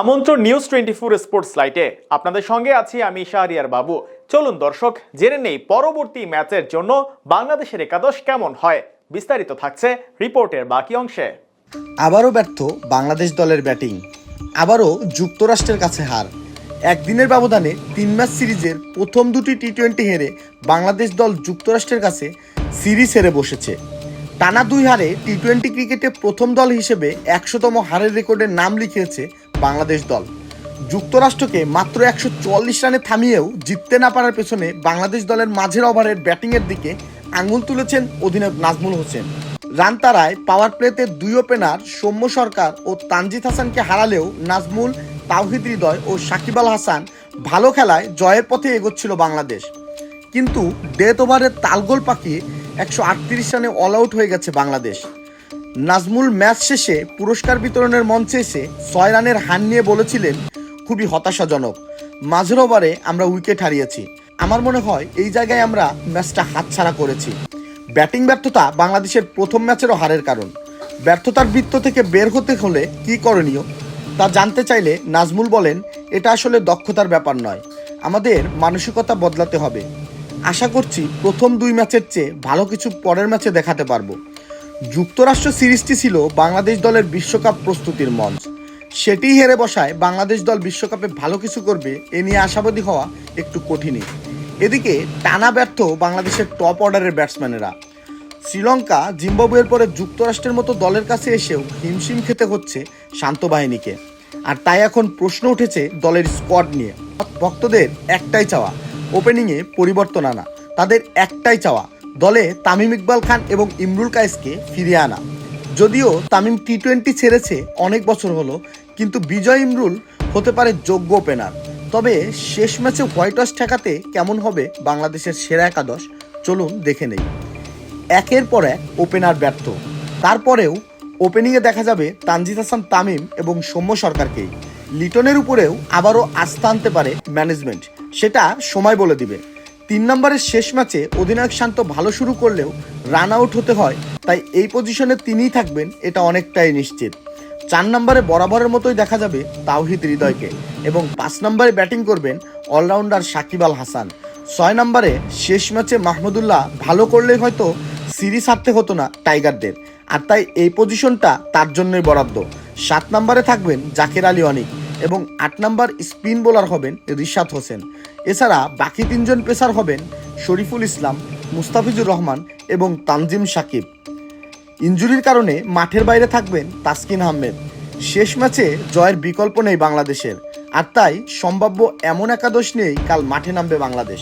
আমন্ত্রণ news twenty four sports লাইটে আপনাদের সঙ্গে আছি আমি শাহরিয়ার বাবু। চলুন দর্শক, জেনে নেই পরবর্তী ম্যাচের জন্য বাংলাদেশের একাদশ কেমন হয়। বিস্তারিত থাকছে রিপোর্টের বাকি অংশে। আবারও ব্যর্থ বাংলাদেশ দলের ব্যাটিং। আবারও যুক্তরাষ্ট্রের কাছে হার। একদিনের ব্যবধানে তিন ম্যাচ সিরিজের প্রথম দুটি টি টোয়েন্টি হেরে বাংলাদেশ দল যুক্তরাষ্ট্রের কাছে সিরিজ হেরে বসেছে। টানা দুই হারে টি টোয়েন্টি ক্রিকেটে প্রথম দল হিসেবে একশোতম হারের রেকর্ডে নাম লিখিয়েছে বাংলাদেশ দল। যুক্তরাষ্ট্রকে মাত্র একশো চুয়াল্লিশ রানে থামিয়েও জিততে না পারার পেছনে বাংলাদেশ দলের মাঝের ওভারের ব্যাটিংয়ের দিকে আঙুল তুলেছেন অধিনায়ক নাজমুল হোসেন। রান তারায় পাওয়ার প্লেতে দুই ওপেনার সৌম্য সরকার ও তানজিদ হাসানকে হারালেও নাজমুল, তাওহিদ হৃদয় ও সাকিব আল হাসান ভালো খেলায় জয়ের পথে এগোচ্ছিল বাংলাদেশ। কিন্তু ডেথ ওভারের তালগোল পাকিয়ে একশো আটত্রিশ রানে অল আউট হয়ে গেছে বাংলাদেশ। নাজমুল ম্যাচ শেষে পুরস্কার বিতরণের মঞ্চে এসে ছয় রানের হার নিয়ে বলেছিলেন, খুবই হতাশাজনক। মাঝের ওভারে আমরা উইকেট হারিয়েছি। আমার মনে হয় এই জায়গায় আমরা ম্যাচটা হাতছাড়া করেছি। ব্যাটিং ব্যর্থতা বাংলাদেশের প্রথম ম্যাচেরও হারের কারণ। ব্যর্থতার বৃত্ত থেকে বের হতে হলে কি করণীয়, তা জানতে চাইলে নাজমুল বলেন, এটা আসলে দক্ষতার ব্যাপার নয়। আমাদের মানসিকতা বদলাতে হবে। আশা করছি প্রথম দুই ম্যাচের চেয়ে ভালো কিছু পরের ম্যাচে দেখাতে পারব। যুক্তরাষ্ট্র সিরিজটি ছিল বাংলাদেশ দলের বিশ্বকাপ প্রস্তুতির মঞ্চ। সেটিই হেরে বসায় বাংলাদেশ দল বিশ্বকাপে ভালো কিছু করবে এ নিয়ে আশাবাদী হওয়া একটু কঠিনই। এদিকে টানা ব্যর্থ বাংলাদেশের টপ অর্ডারের ব্যাটসম্যানেরা। শ্রীলঙ্কা জিম্বাবুয়ের পরে যুক্তরাষ্ট্রের মতো দলের কাছে এসেও হিমশিম খেতে হচ্ছে শান্ত বাহিনীকে। আর তাই এখন প্রশ্ন উঠেছে দলের স্কোয়াড নিয়ে। ভক্তদের একটাই চাওয়া, ওপেনিংয়ে পরিবর্তন আনা। তাদের একটাই চাওয়া দলে তামিম ইকবাল খান এবং ইমরুল কায়েসকে ফিরিয়ে আনা। যদিও তামিম টি টোয়েন্টি ছেড়েছে অনেক বছর হলো, কিন্তু বিজয় ইমরুল হতে পারে যোগ্য ওপেনার তবে শেষ ম্যাচে হোয়াইট ওয়াশ ঠেকাতে কেমন হবে বাংলাদেশের সেরা একাদশ, চলুন দেখে নেই। একের পর এক ওপেনার ব্যর্থ। তারপরেও ওপেনিংয়ে দেখা যাবে তানজিদ হাসান তামিম এবং সৌম্য সরকারকেই লিটনের উপরেও আবারও আস্থা আনতে পারে ম্যানেজমেন্ট সেটা সময় বলে দিবে। তিন নম্বরের শেষ ম্যাচে অধিনায়ক শান্ত ভালো শুরু করলেও রান আউট হতে হয়, তাই এই পজিশনে তিনিই থাকবেন এটা অনেকটাই নিশ্চিত। চার নম্বরে বরাবরের মতোই দেখা যাবে তাওহিদ হৃদয়কে এবং পাঁচ নম্বরে ব্যাটিং করবেন অলরাউন্ডার সাকিব আল হাসান। ছয় নম্বরে শেষ ম্যাচে মাহমুদুল্লাহ ভালো করলে হয়তো সিরিজ হারতে হতো না টাইগারদের, আর তাই এই পজিশনটা তার জন্যই বরাদ্দ। সাত নম্বরে থাকবেন জাকির আলী অনিক এবং আট নম্বর স্পিন বোলার হবেন রিশাদ হোসেন। এছাড়া বাকি তিনজন পেসার হবেন শরীফুল ইসলাম, মুস্তাফিজুর রহমান এবং তানজিম সাকিব। ইঞ্জুরির কারণে মাঠের বাইরে থাকবেন তাসকিন আহমেদ। শেষ ম্যাচে জয়ের বিকল্প নেই বাংলাদেশের। আর তাই সম্ভাব্য এমন একাদশ নিয়েই কাল মাঠে নামবে বাংলাদেশ।